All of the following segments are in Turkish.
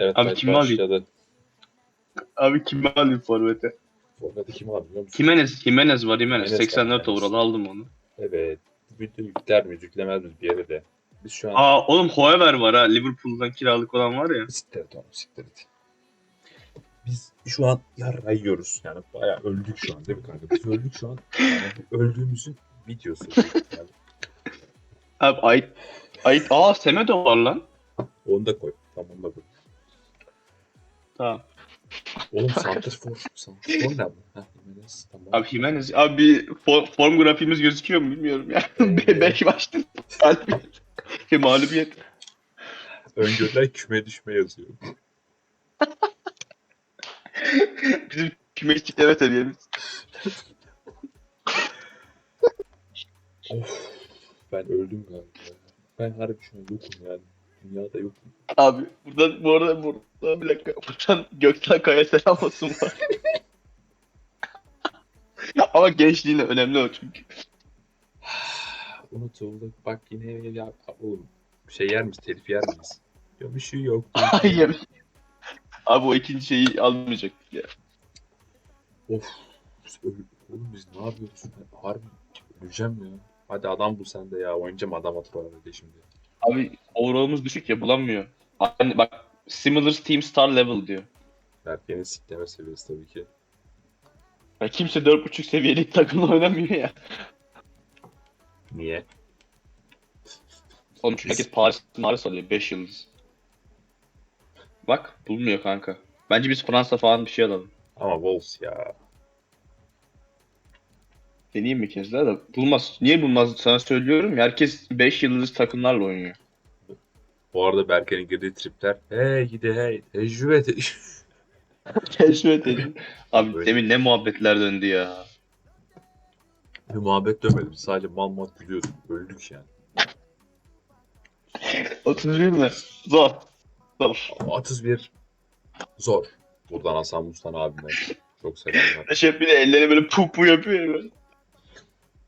Evet Abi alayım? başladı. Abi kimi alayım forvete? Forvet'i kim aldı biliyor musun? Jimenez, Jimenez var Jimenez. Jimenez var, 84 Jimenez. overall aldım onu. Evet. Yükler mi yüklemez mi bir yere de. Biz şu an Aa oğlum Hoever var ha. Liverpool'dan kiralık olan var ya. siktir et onu siktir et. Biz şu an yarra yiyoruz. Yani bayağı öldük şu an değil mi kanka? Biz öldük şu an. Yani öldüğümüzün videosu. Yani Abi Ait, Ait, aa Semedo var lan. onu da koy. Tamam onu da koy. Tamam. Oğlum Santrfor. Santrfor ne bu? Heh, Jimenez, tamam. Abi Jimenez, abi bir for- form grafiğimiz gözüküyor mu bilmiyorum ya. Ee, 5 maçtır. Galibiyet. Şey, mağlubiyet. Öngörüler küme düşme yazıyor. Bizim küme içikleme seviyemiz. Of. Ben öldüm galiba. ya. Ben harbi şu an yokum yani. Dünyada yokum. Abi buradan bu arada burada bir dakika. Buradan Gökten Kaya selam olsun var. Ama gençliğine önemli o çünkü. Unutulduk. Bak yine ya oğlum. Şey yer miyiz? Telif yer miyiz? Ya bir şey yok. Hayır. Abi o ikinci şeyi almayacaktık ya. of. Oğlum biz ne yapıyoruz? Harbi öleceğim ya. Hadi adam bul sen de ya. Oynayacağım adam atıyor şimdi. Abi overall'ımız düşük ya bulamıyor. Hani bak similar team star level diyor. Berke'nin sikleme seviyesi tabii ki. Ya kimse 4.5 seviyeli takımla oynamıyor ya. Niye? Oğlum çünkü herkes Paris Paris alıyor 5 yıldız. Bak bulmuyor kanka. Bence biz Fransa falan bir şey alalım. Ama Wolves ya. Deneyeyim mi kez daha da bulmaz. Niye bulmaz sana söylüyorum ya herkes 5 yıldız takımlarla oynuyor. Bu arada Berke'nin girdiği tripler. Hey gidi hey. Tecrübe tecrübe. Abi Böyle. demin ne muhabbetler döndü ya. Bir muhabbet dönmedi. Biz sadece mal mal gülüyorduk. Öldük yani. 31 mi? Zor. Zor. 31 zor. Buradan Hasan Mustan abime çok selamlar. Reşet bir de elleri böyle pu pu yapıyor ya böyle.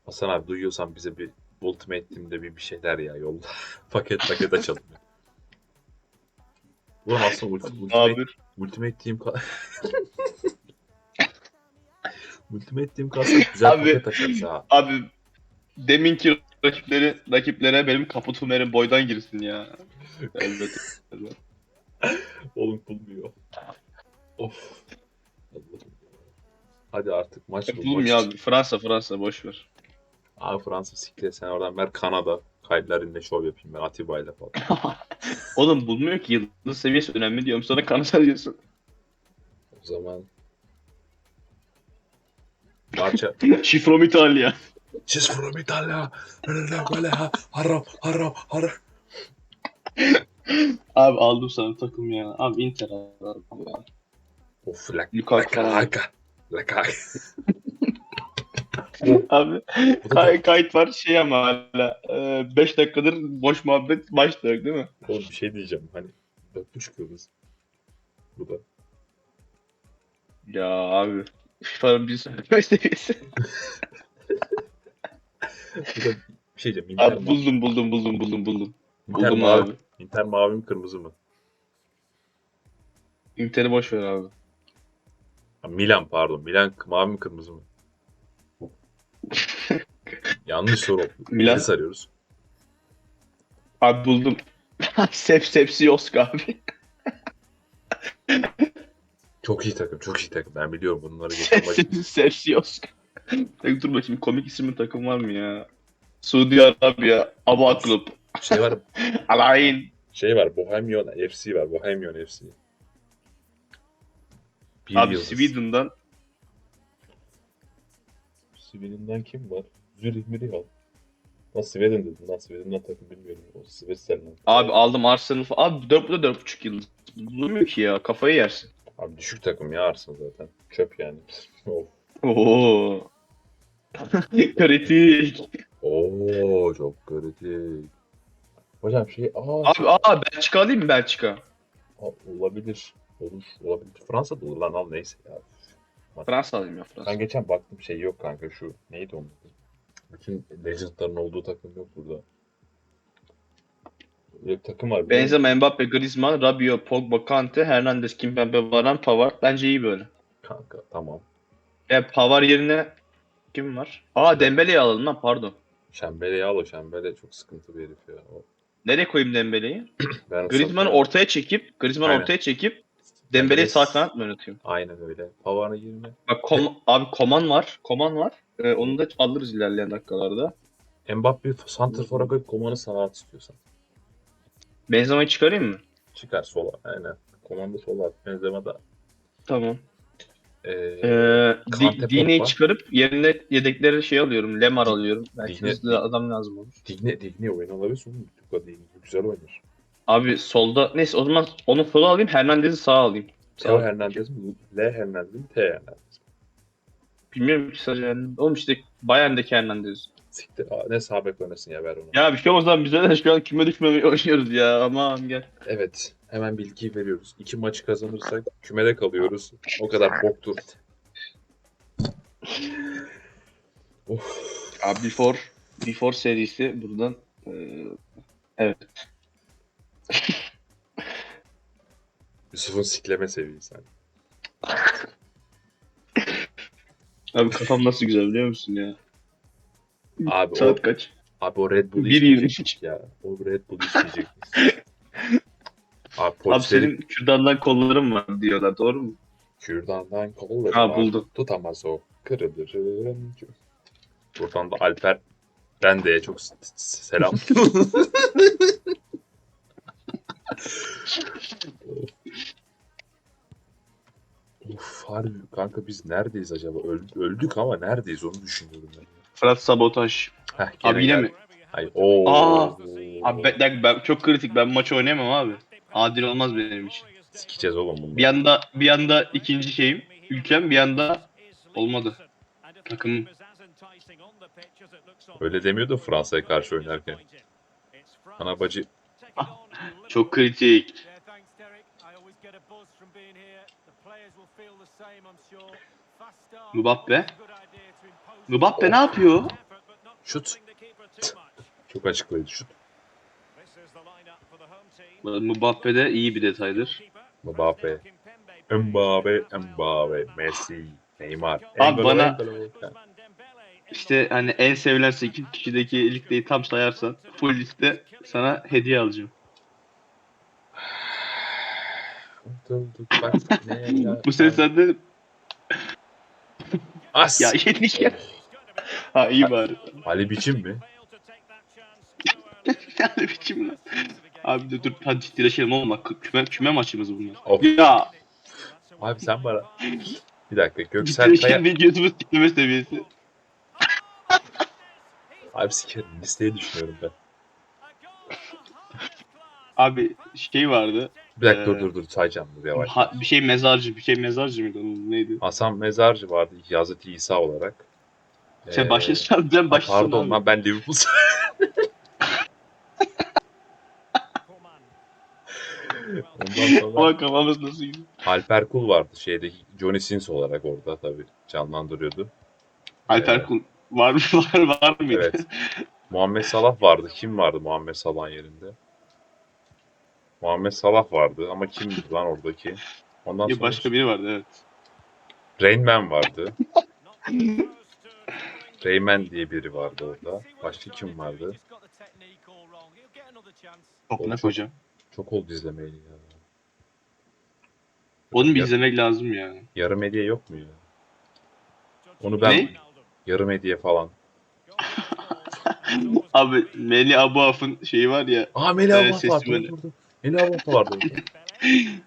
Hasan abi duyuyorsan bize bir Ultimate Team'de bir, bir şeyler ya yolla. paket paket açalım. Bu aslında ulti, Ultimate. Ultimate Team Ultimate Team kalsın güzel Abi. paket açarız ha. Abi deminki rakipleri rakiplere benim kaputum verin boydan girsin ya. Elbette. Oğlum bulmuyor. Of. Hadi artık maç bul. Bulmuyor abi. Fransa Fransa boş ver. Abi Fransa siktir sen oradan ver Kanada. Kayıtlarında şov yapayım ben Atiba ile falan. Oğlum bulmuyor ki yıldız seviyesi önemli diyorum sana kanser diyorsun. O zaman Barça She's from Italia. She's from Italia. Haram haram haram. Abi aldım sana takım ya. Abi Inter ya. Of la Lukaku la falan. Abi kay- kayıt var şey ama hala 5 dakikadır boş muhabbet başlıyor değil mi? Oğlum bir şey diyeceğim hani buçuk yıldız. Bu da. Ya abi FIFA'nın bir sonraki seviyesi. Bu da bir şey diyeceğim. Inter, Abi buldum buldum buldum buldum buldum. Inter Buldum mavi, abi. Inter mavi mi kırmızı mı? Inter'i boş ver abi. Ha, Milan pardon. Milan k- mavi mi kırmızı mı? Yanlış soru. Milan- Milan arıyoruz. Abi buldum. Sep Sepsiyosk abi. Çok iyi takım, çok iyi takım. Ben biliyorum bunları geçen maç. Sepsiyosk. Tek dur bakayım komik isimli takım var mı ya? Suudi Arabiya, Aba Club, Şey var, Alain. şey var. Bohemian FC var. Bohemian FC. Bir Abi yıldız. Sweden'dan Sweden'dan kim var? Zürih Mürih al. Lan Sweden dedim lan Sweden'dan takım bilmiyorum. O Sweden'dan. Abi aldım Arsenal. Abi 4 bu da 4.5 yıldız. Bulmuyor ki ya kafayı yersin. Abi düşük takım ya Arsenal zaten. Çöp yani. of. Oo. Kritik. Oo çok kritik. Hocam şey aa, Abi aa Belçika alayım mı Belçika? aa, olabilir. Olur olabilir. Fransa da olur lan al neyse ya. Fransa alayım ya Fransa. Ben geçen baktım şey yok kanka şu neydi onun adı? Bütün legendların olduğu takım yok burada. Böyle bir takım var. Benzema, Mbappe, Griezmann, Rabiot, Pogba, Kante, Hernandez, Kimpembe, Varane, Pavard. Bence iyi böyle. Kanka tamam. E Pavard yerine kim var? Aa Dembele'yi alalım lan pardon. Şembele'yi al o Şembele çok sıkıntı bir herif ya. O, Nereye koyayım Dembele'yi? ben Griezmann'ı Or- ortaya çekip, Griezmann'ı Aynen. ortaya çekip Dembele'yi sağ kanat mı oynatayım? Aynen öyle. Pavar'ın yerine Bak Kom- abi Koman var. Koman var. Ee, onu da alırız ilerleyen dakikalarda. Mbappe'yi Santrfor'a koyup Koman'ı sağa at istiyorsan. Benzema'yı çıkarayım mı? Çıkar sola. Aynen. Koman'da sola at. Benzema da. Tamam. Ee, Ee, Kante, Di- Dine'yi Pogba. çıkarıp yerine yedekleri şey alıyorum. Lemar alıyorum. Belki Dine- hızlı adam lazım olur. Digne, Digne oyun alabilirsin oğlum. Tuka Digne güzel oynar. Abi solda neyse o zaman onu sola alayım. Hernandez'i sağa alayım. Teo Sağ. Hernandez mi? L Hernandez mi? T Hernandez? Bilmiyorum ki sadece yani. Oğlum işte Bayern'deki Hernandez. Siktir. Aa, ne sağ bek oynasın ya ver onu. Ya bir şey olmaz bize de şu an küme düşmemeyi oynuyoruz ya. Aman gel. Evet. Hemen bilgiyi veriyoruz. İki maçı kazanırsak kümede kalıyoruz. O kadar boktur. of. Abi Before, Before serisi buradan eee, evet. Yusuf'un sikleme seviyesi. hani. Abi kafam nasıl güzel biliyor musun ya? Abi o, Saat kaç? abi o Red Bull'u Bir yirmi. isteyecektik ya. O Red Bull'u isteyecektik. abi Abi polislerin senin kürdandan kolların var diyorlar doğru mu? kürdandan kolları Ha, var. buldum. Tutamaz o. Kırılır. Buradan da Alper ben de çok selam. of harbi kanka biz neredeyiz acaba? Öl- öldük ama neredeyiz onu düşünüyorum ben. Fırat sabotaj. Heh, Abi yine mi? Hayır. Oo. Aa! Abi ben, ben, ben- çok kritik ben maç oynayamam abi. Adil olmaz benim için. Sikeceğiz oğlum bunu. Bir yanda bir yanda ikinci şeyim ülkem bir yanda olmadı. Takımım. Öyle demiyordu Fransa'ya karşı oynarken. Ana bacı Çok kritik. Mbappe. Mbappe ne yapıyor? Şut. çok açıklayıcı şut. Mbappe'de iyi bir detaydır. Mbappe. Mbappe, Mbappe, Messi, Neymar. Abi bana-. İşte hani en sevilen 8 kişideki listeyi tam sayarsan full liste sana hediye alacağım. Unutulduk bak ne ya. Bu sene sende As. ya yedik ya. Ha iyi bari. Ali biçim mi? Yani biçim lan. Abi dur dur hadi ciddileşelim oğlum bak küme, küme maçımız bunlar. Of. Ya Abi sen bana. Bir dakika Göksel Kaya. gözümüz kitleme seviyesi. Abi sikerim listeyi düşünüyorum ben. Abi şey vardı. Bir dakika dur Ee, dur dur sayacağım dur yavaş. Ha, bir şey mezarcı, bir şey mezarcı mıydı onun neydi? Hasan Mezarcı vardı Hazreti İsa olarak. Sen Ee, başlasın, ha, başlasın. Pardon lan ben Liverpool. Ondan sonra Ama kafamız nasıl gidiyor? Alper Kul vardı şeydeki Johnny Sins olarak orada tabii canlandırıyordu. Alper Ee, Kul var mı var var mıydı? Evet. Muhammed Salah vardı. Kim vardı Muhammed Salah'ın yerinde? Muhammed Salah vardı ama kimdi lan oradaki? Ondan sonra başka biri vardı evet. Rain Man vardı. Rayman diye biri vardı orada. Başka kim vardı? Topuna Çok- koyacağım. Çok oldu izlemeyeli ya. Onu bir Ya- izlemek lazım ya. Yarım hediye yok mu ya? Onu ben Ne? yarım hediye falan. Abi Meli Abuaf'ın şeyi var ya Aa Melih Abla sesi vardı. böyle. Dur, dur, Melih Abla vardı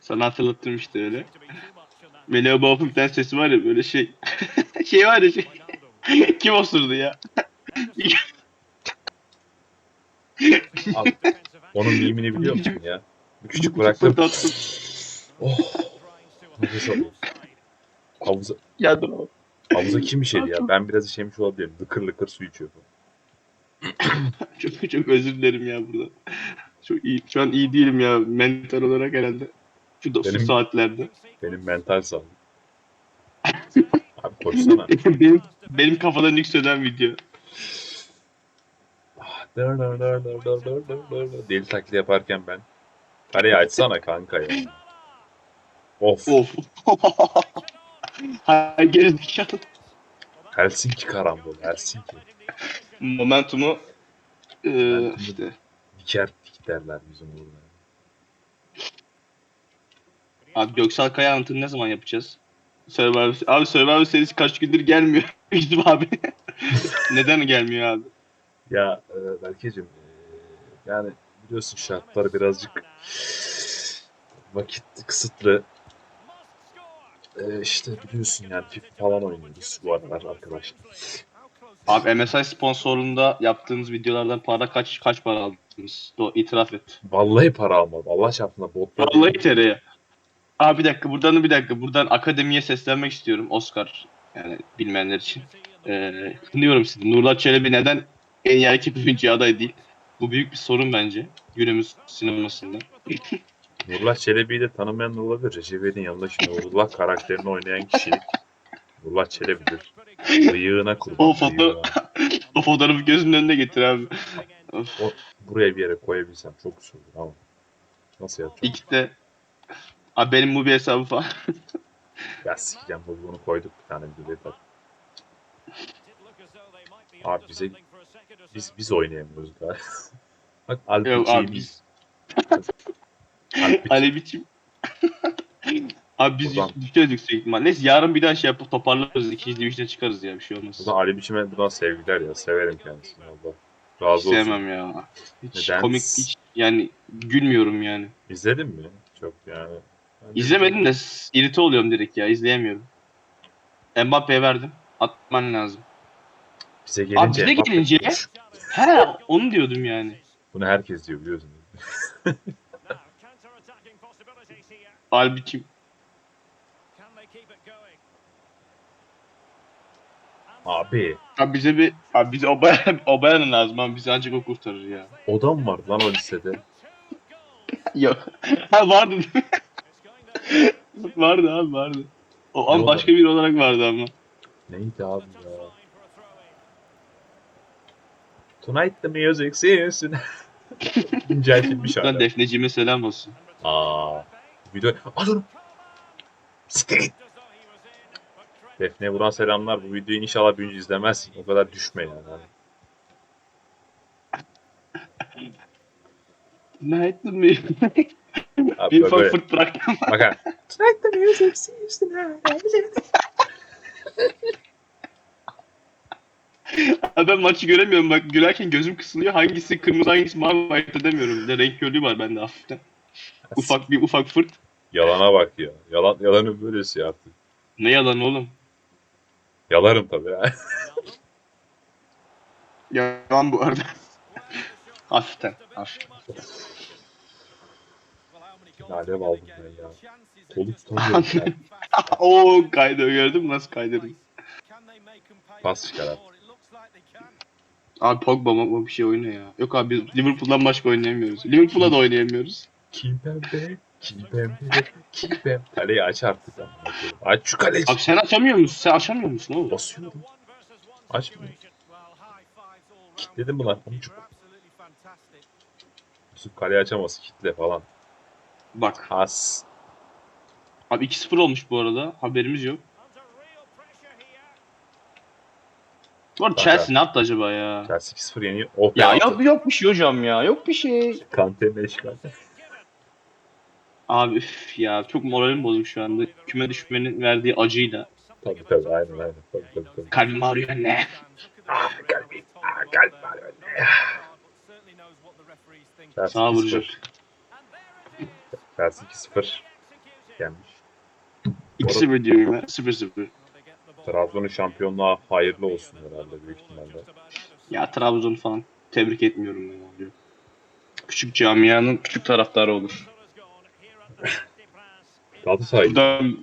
sana hatırlattım işte öyle. Bir tane sesi var ya böyle şey. şey var ya şey. Kim osurdu ya? Abi, onun mimini biliyor musun ya? Küçük bıraktım. Oh. Nefes alıyorum. Havuza, Ya dur havuza kim işedi ya? Ben biraz işemiş olabilirim. Lıkır lıkır su içiyor. Çok çok özür dilerim ya burada. Çok iyi. Şu an iyi değilim ya mental olarak herhalde. Şu, da, şu Benim- saatlerde. Benim mental sağlığım. Abi koşsana. benim benim kafadan yükselen video. Dır dır dır dır dır dır dır dır dır. Deli taklidi yaparken ben. Kaleyi açsana kanka ya. Of. Of. Hayır gerizekalı. Helsinki karambol. Helsinki. Momentumu Momentumu- işte. Diker dik derler bizim burada. Abi Göksel Kaya anlatını ne zaman yapacağız? Survivor, abi Survivor serisi kaç gündür gelmiyor. Bizim abi. Neden gelmiyor abi? Ya e, Berkeciğim e, yani biliyorsun şartlar birazcık vakit kısıtlı. E, işte biliyorsun yani FIFA falan oynuyoruz bu aralar arkadaşlar. Abi MSI sponsorluğunda yaptığınız videolardan para kaç kaç para aldınız? Do itiraf et. Vallahi para almadım. Allah çarpına botlar. Vallahi tereye. Abi bir dakika buradan bir dakika buradan akademiye seslenmek istiyorum Oscar. Yani bilmeyenler için. Ee, dinliyorum sizi. Nurlat Çelebi neden en iyi erkek oyuncu aday değil? Bu büyük bir sorun bence günümüz sinemasında. Nurullah Çelebi'yi de tanımayan olabilir. Recep İvedik'in yanındaki Nurullah karakterini oynayan kişilik Nurullah Çelebi'dir. Bıyığına kurban. O foto-. O fotoğrafı gözümün önüne getir abi. O, buraya bir yere koyabilsem çok güzel olur ama. Nasıl yapacağım? İki de Abi benim Mubi hesabı falan. Ya sikeceğim bu bunu koyduk bir tane bir yeter. Abi bize biz biz oynayamıyoruz galiba. Bak Yok abi biz. Ali biçim. Abi biz Buradan- düşeceğiz yüksek ihtimal. Neyse yarın bir daha şey yapıp toparlarız. İkinci division'a çıkarız ya bir şey olmaz. Buradan Ali Biçim'e buradan sevgiler ya. Severim kendisini. Razı Hiç olsun. sevmem ya. Hiç Neden? komik hiç yani gülmüyorum yani. İzledin mi? Çok yani. İzlemedim de s- irite oluyorum direkt ya izleyemiyorum. Mbappe'ye verdim. Atman lazım. Bize gelince. Abi bize Mbappe gelince-. He onu diyordum yani. Bunu herkes diyor biliyorsun. Al Abi Abi bize bir abi bize Obayan Obayan lazım abi bizi ancak o kurtarır ya. odam var lan o lisede. Yok. ha vardı değil mi? vardı abi vardı. O an başka biri olarak vardı ama. Neydi abi ya? Tonight the music to... İnceltilmiş Buradan hala. Defneciğime selam olsun. Aa. Video... Aa dur. Siktir git. Defne buradan selamlar. Bu videoyu inşallah büyüyünce izlemezsin. O kadar düşme yani. Night mi? Abi bir böyle. fırt bıraktım. Bak ha. Tonight the music seems to Abi ben maçı göremiyorum bak gülerken gözüm kısılıyor. Hangisi kırmızı hangisi mavi ayırt edemiyorum. Bir de renk körlüğü var bende hafiften. Ufak bir ufak fırt. Yalana bak ya. Yalan, yalanın böylesi artık. Ne yalan oğlum. Yalarım tabii ya. Yalan bu arada. hafiften. hafiften. Alev aldım ben ya. Kolu tutamıyorum ya. Oo kaydı gördün mü nasıl kaydırdım. Pas çıkar abi. Abi Pogba mı bir şey oynuyor ya. Yok abi biz Liverpool'dan başka oynayamıyoruz. Liverpool'a da oynayamıyoruz. Kimpembe, Kimpembe, Kimpembe. Kaleyi aç artık. Aç şu kaleyi. Abi sen açamıyor musun? Sen açamıyor musun oğlum? Basıyorum. Açmıyor. Kilitledim ulan. Amcuk. Yusuf kaleyi açamaz. Kitle falan. Bak. Has. Abi 2-0 olmuş bu arada. Haberimiz yok. Bu arada Chelsea ne yaptı acaba ya? Chelsea 2-0 yeniyor. Oh Ya yok yok bir şey hocam ya. Yok bir şey. Kante'nin eşkali. Abi üf ya çok moralim bozuk şu anda. Küme düşmenin verdiği acıyla. Tabii tabii aynen aynen. Tabii tabii tabii. Kalbim ağrıyor ne? Ah kalbim. Ah kalbim ağrıyor. Sağa 2-0. vuracak. Chelsea 2-0 yenmiş. 2-0 diyorum ya. 0-0. Trabzon'un şampiyonluğa hayırlı olsun herhalde büyük ihtimalle. Ya Trabzon falan tebrik etmiyorum ben abi. Küçük camianın küçük taraftarı olur. Galatasaray. Buradan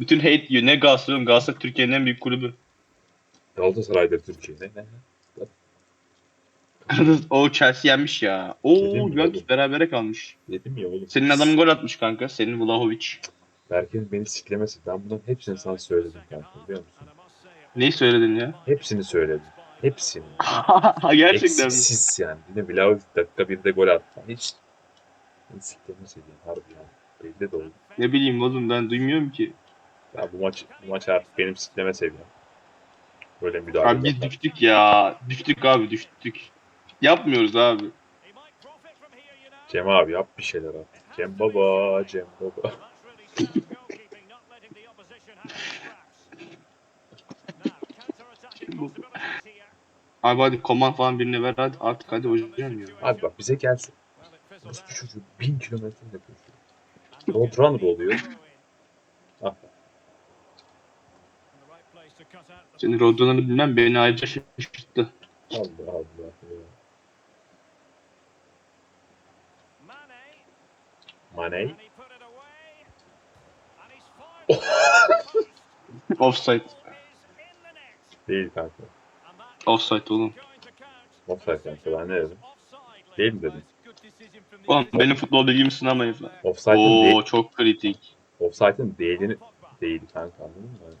bütün hate yiyor. Ne Galatasaray? Galatasaray Türkiye'nin en büyük kulübü. Galatasaray'dır Türkiye'de. O Chelsea yenmiş ya. Oo Dedim mi Juventus oğlum? berabere kalmış. Dedim ya oğlum. Senin adamın gol atmış kanka. Senin Vlahovic. Berke'nin beni siklemesi. Ben bunların hepsini sana söyledim kanka biliyor musun? Neyi söyledin ya? Hepsini söyledim. Hepsini. Gerçekten mi? Eksiksiz yani. Yine Vlahovic dakika bir de gol attı. Hiç Siklemi seveyim harbi yani. Belli de oldu. Ne bileyim oğlum ben duymuyorum ki. Ya bu maç bu maç artık benim sikleme seviyem. Böyle müdahale Abi biz düştük ya. Düştük abi düştük. Yapmıyoruz abi. Cem abi yap bir şeyler artık. Cem baba, Cem baba. Abi hadi koman falan birine ver hadi artık hadi hocam ya. Abi bak bize gelsin. Bir çocuk bin kilometre yapıyor. Roadrunner oluyor. Ah, Senin Rodon'u bilmem beni ayrıca şaşırttı. Allah Allah. ya. Mane. Offside. Değil kanka. Offside oğlum. Offside kanka ben ne dedim? Değil mi dedim? Oğlum benim futbol bilgimi sınamayın lan. Offside'ın Oo değil. çok kritik. Offside'ın değilini değil kanka anladın mı?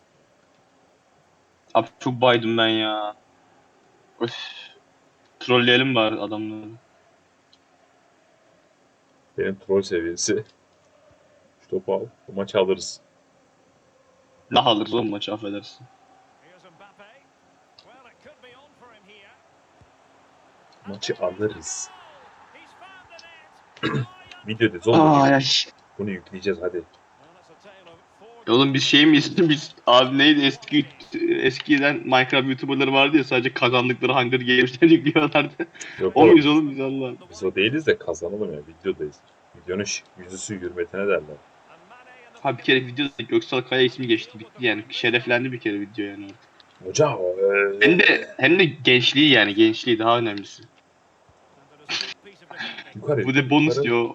Abi çok baydım ben ya. Öf. Trolleyelim bari adamları. Benim troll seviyesi. Şu topu al. Bu maçı alırız. Lah alırız oğlum maçı affedersin. Maçı alırız. Video oğlum. Aa ya. Bunu yükleyeceğiz hadi. Oğlum biz şey miyiz? Biz abi neydi eski eskiden Minecraft YouTuber'ları vardı ya sadece kazandıkları Hunger Games'leri yüklüyorlardı. Yok o oğlum, muyuz oğlum biz Allah. biz o değiliz de kazanalım ya videodayız. Videonun yüzüsü hürmetine derler. Ha bir kere videoda Göksal Kaya ismi geçti bitti yani şereflendi bir kere video yani. Hocam eee, Hem de hem de gençliği yani gençliği daha önemlisi. Yukarı. Bu de bonus yukarı- diyor.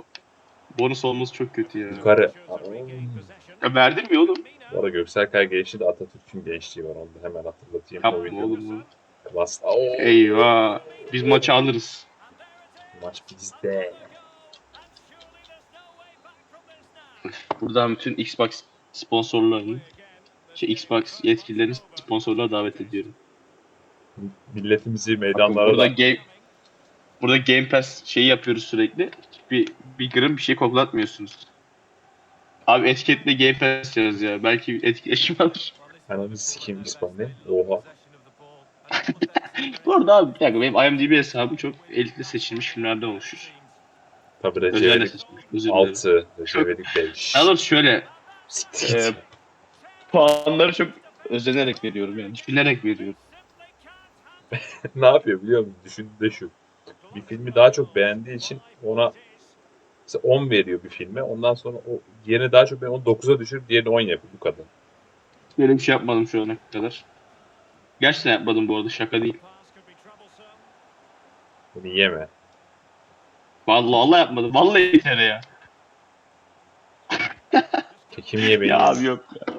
Bonus olması çok kötü ya. Yukarı. Ya verdin mi oğlum? Bu arada Göksel Kaya gençliği de Atatürk'ün gençliği var. Onu da hemen hatırlatayım. Yapma oğlum bu. Klas. Oo, Eyvah. Biz maçı alırız. Maç bizde. Buradan bütün Xbox sponsorlarını, şey Xbox yetkililerini sponsorluğa davet ediyorum. Milletimizi Bakın meydanlara burada da game burada Game Pass şeyi yapıyoruz sürekli. Bir bir gram bir şey koklatmıyorsunuz. Abi etiketle Game Pass yaz ya. Belki etkileşim alır. Ananı sikeyim İspan ne? Oha. Bu arada abi bir dakika benim IMDb hesabım çok elitle seçilmiş filmlerden oluşur. Tabi Özenle Recep'lik seçilmiş. Özür dilerim. 6, Recep'lik 5. Daha doğrusu şöyle Siktir git. Ee, puanları çok özenerek veriyorum yani. Düşünerek veriyorum. ne yapıyor biliyor musun? Düşündü de şu. Bir filmi daha çok beğendiği için ona mesela 10 veriyor bir filme. Ondan sonra o yerine daha çok beğen onu 9'a düşürüp diğerini 10 yapıyor bu kadar. Böyle bir şey yapmadım şu ana kadar. Gerçekten yapmadım bu arada şaka değil. Bunu yeme. Vallahi Allah yapmadım. Vallahi yeter ya. Kekim yemeği. Ya abi yok ya.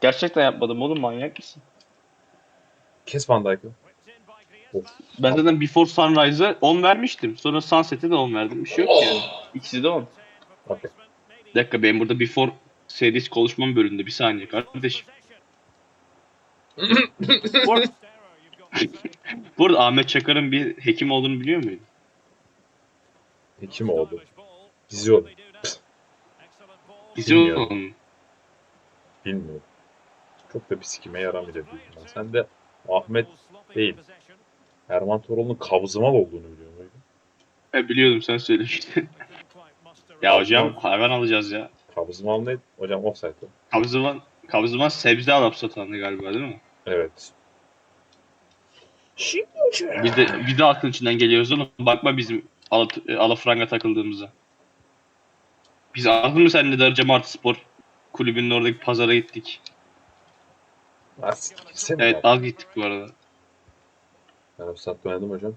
Gerçekten yapmadım oğlum manyak mısın? Kes Van Dijk'ı. Ben zaten Before Sunrise'a 10 vermiştim. Sonra Sunset'e de 10 verdim. Bir şey yok yani. İkisi de 10. Okey. Bir dakika benim burada Before serisi konuşmam bölümünde. Bir saniye kardeşim. bu, arada, bu arada Ahmet Çakar'ın bir hekim olduğunu biliyor muydun? Hekim oldu. Dizi oldu. Bilmiyorum. oğlum. Bilmiyorum. Çok da bir sikime yaramayacak. Sen de Ahmet değil. Erman Toroğlu'nun kabzımal olduğunu biliyor muydun? Ben biliyordum sen söylemiştin. ya hocam hayvan alacağız ya. Kabzımal ne? Hocam offside o. Kabzıman, kabzıman sebze alıp satandı galiba değil mi? Evet. Biz de, biz de aklın içinden geliyoruz oğlum. Bakma bizim ala, alafranga takıldığımıza. Biz aldın mı seninle Darıca Martı Spor kulübünün oradaki pazara gittik. Evet az gittik bu arada. Ben offside oynadım hocam.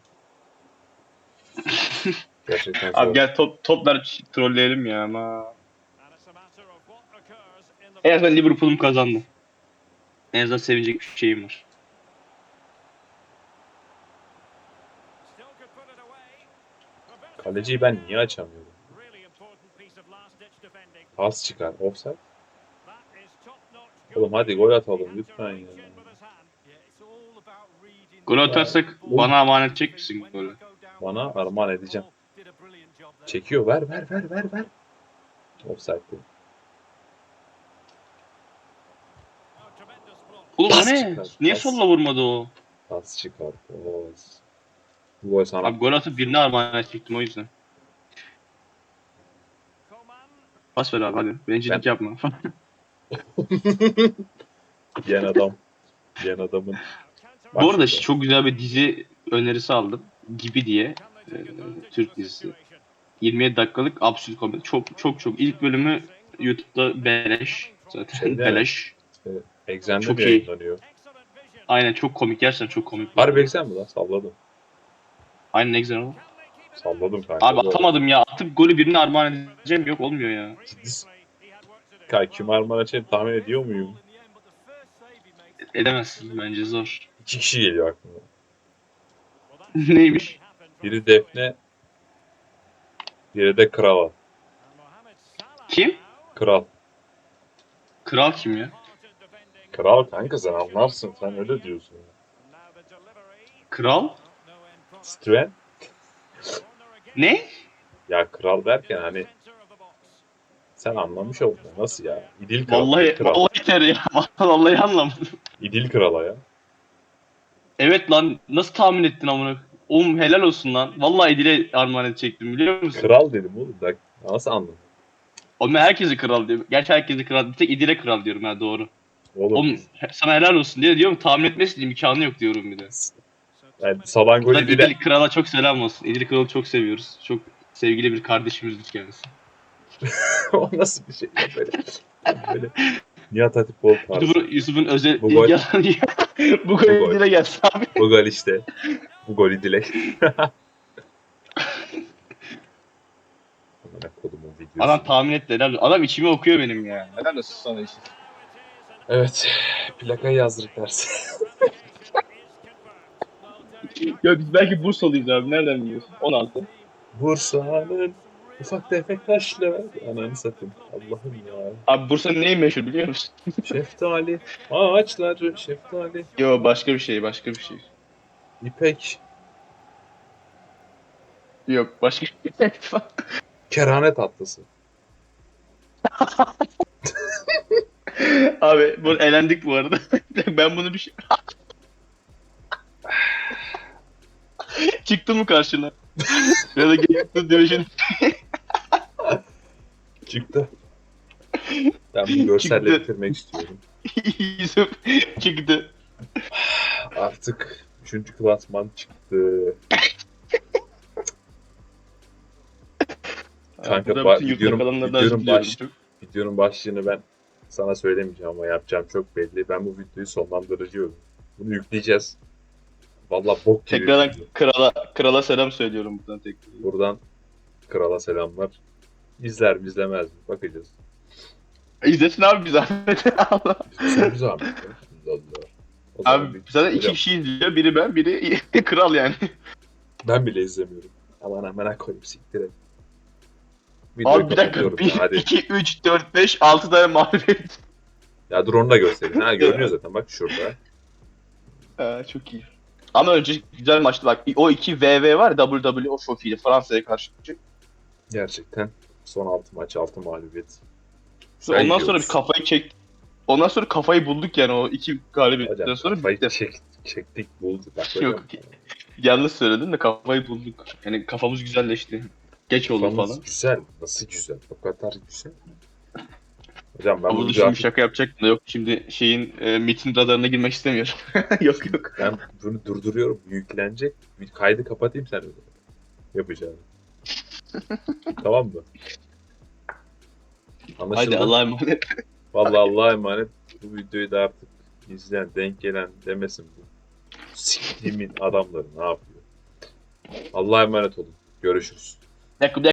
Gerçekten Abi gel top, top ver trolleyelim ya ama. En azından Liverpool'um kazandı. En azından sevinecek bir şeyim var. Kaleciyi ben niye açamıyorum? Pas çıkar. Offside. Oğlum hadi gol atalım lütfen ya. Gol atarsak bana emanet edecek misin golü? Bana armağan edeceğim. Çekiyor. Ver ver ver ver ver. Offside değil. Oğlum Pas ne? çıkar, Niye pas. solla vurmadı o? Pas. Oğuz. Bu gol sana. Abi gol atıp birine armağan edecektim o yüzden. Pas ver abi hadi. Bencillik Ben- yapma. Yen adam. Yen adamın. Bu arada çok güzel bir dizi önerisi aldım. Gibi diye. e, Türk dizisi. 27 dakikalık absürt komedi. Çok çok çok. İlk bölümü YouTube'da beleş. Zaten Şeyde- beleş. Exxen'de Çok iyi. Aynen çok komik. Gerçekten çok komik. Harbi Exxen mi lan? Salladım. Aynen ne güzel o. Salladım kanka. Abi atamadım ya. Atıp golü birine armağan edeceğim. Yok olmuyor ya. Kanka kim armağan edeceğini tahmin ediyor muyum? Edemezsin bence zor. İki kişi geliyor aklıma. Neymiş? Biri Defne, biri de Krala. Kim? Kral. Kral kim ya? Kral kanka sen anlarsın. Sen öyle diyorsun. Kral? Stren? Ne? Ya kral derken hani sen anlamış oldun. Nasıl ya? İdil kral. Vallahi kral. vallahi ter ya. Vallahi anlamadım. İdil krala ya. Evet lan nasıl tahmin ettin amına? Oğlum helal olsun lan. Vallahi Edil'e armağan edecektim biliyor musun? Kral dedim oğlum. Bak nasıl anladın? Oğlum ben herkese kral diyorum. Gerçi herkese kral. Bir tek İdil'e kral diyorum ha doğru. Oğlum, Oğlum he- sana helal olsun diye diyorum tahmin etmesi imkanı yok diyorum bir de. yani Salangol Buradan İdil'e İdil Kral'a çok selam olsun. İdil Kral'ı çok seviyoruz. Çok sevgili bir kardeşimizdir kendisi. o nasıl bir şey böyle? böyle Nihat Hatipoğlu tarzı. Yusuf'un, Yusuf'un özel... Bu gol- yalan Bu Bu gol gol. İdil'e gelsin abi. Bu gol işte. Bu gol İdil'e. Amına kodumun videosu. Adam tahmin etti helal. Adam içimi okuyor benim ya. Helal olsun sana işte. Evet. Plakayı yazdırıp dersin. Ya biz belki Bursalıyız abi. Nereden biliyorsun? 16. Bursa'nın ufak tefek taşlı. Ananı satayım. Allah'ım ya. Abi Bursa'nın neyi meşhur biliyor musun? Şeftali. Ağaçları şeftali. Yo başka bir şey başka bir şey. İpek. Yok başka bir şey. Kerane tatlısı. Abi bu elendik bu arada. ben bunu bir şey... Çıktı mı karşına? ya da geçti diyorsun. Çıktı. Ben bu görselle Çıktı. bitirmek istiyorum. Yusuf çıktı. Artık 3. klasman çıktı. Kanka, ba- videonun- videonun baş- Videonun başlığını ben sana söylemeyeceğim ama yapacağım çok belli. Ben bu videoyu sonlandırıyorum. Bunu yükleyeceğiz. Valla bok gibi. Tekrardan krala krala selam söylüyorum buradan tekrar. Buradan krala selamlar. İzler mi izlemez mi? Bakacağız. İzlesin abi bir zahmet. Allah. Sen bir zahmet. Allah. O abi bir- zaten iki kişi izliyor. Biri ben, biri kral yani. Ben bile izlemiyorum. Aman aman koyayım siktir et. Abi bir dakika. kapatıyorum 1, ya, hadi. 2, 3, 4, 5, 6 tane mağlubiyet. Ya dur onu da göstereyim. Ha görünüyor zaten bak şurada. Ha, çok iyi. Ama önce güzel maçtı bak. O iki VV var ya, WWE o çok iyiydi. Fransa'ya karşı. Gerçekten son 6 maç 6 mağlubiyet. Ondan Sen sonra bir kafayı çek. Ondan sonra kafayı bulduk yani o iki galibiyetten sonra kafayı bitti. çek, çektik bulduk. Bak. Yok. Yanlış söyledin de kafayı bulduk. Yani kafamız güzelleşti. Geç oldu Kafamız falan. Güzel. Nasıl güzel? O kadar güzel. Hocam ben Ama bu dur şimdi videoyu şaka yapacaktım da yok şimdi şeyin e, MIT'in radarına girmek istemiyorum. yok yok. ben bunu durduruyorum. Yüklenecek. Bir kaydı kapatayım sen. Yapacağım. Tamam mı? Anlaşıldı. Hadi Allah'a emanet. Vallahi Allah'a emanet. Bu videoyu da artık izleyen, denk gelen demesin bu. Siktiğimin adamları ne yapıyor? Allah'a emanet olun. Görüşürüz. Bir dakika, bir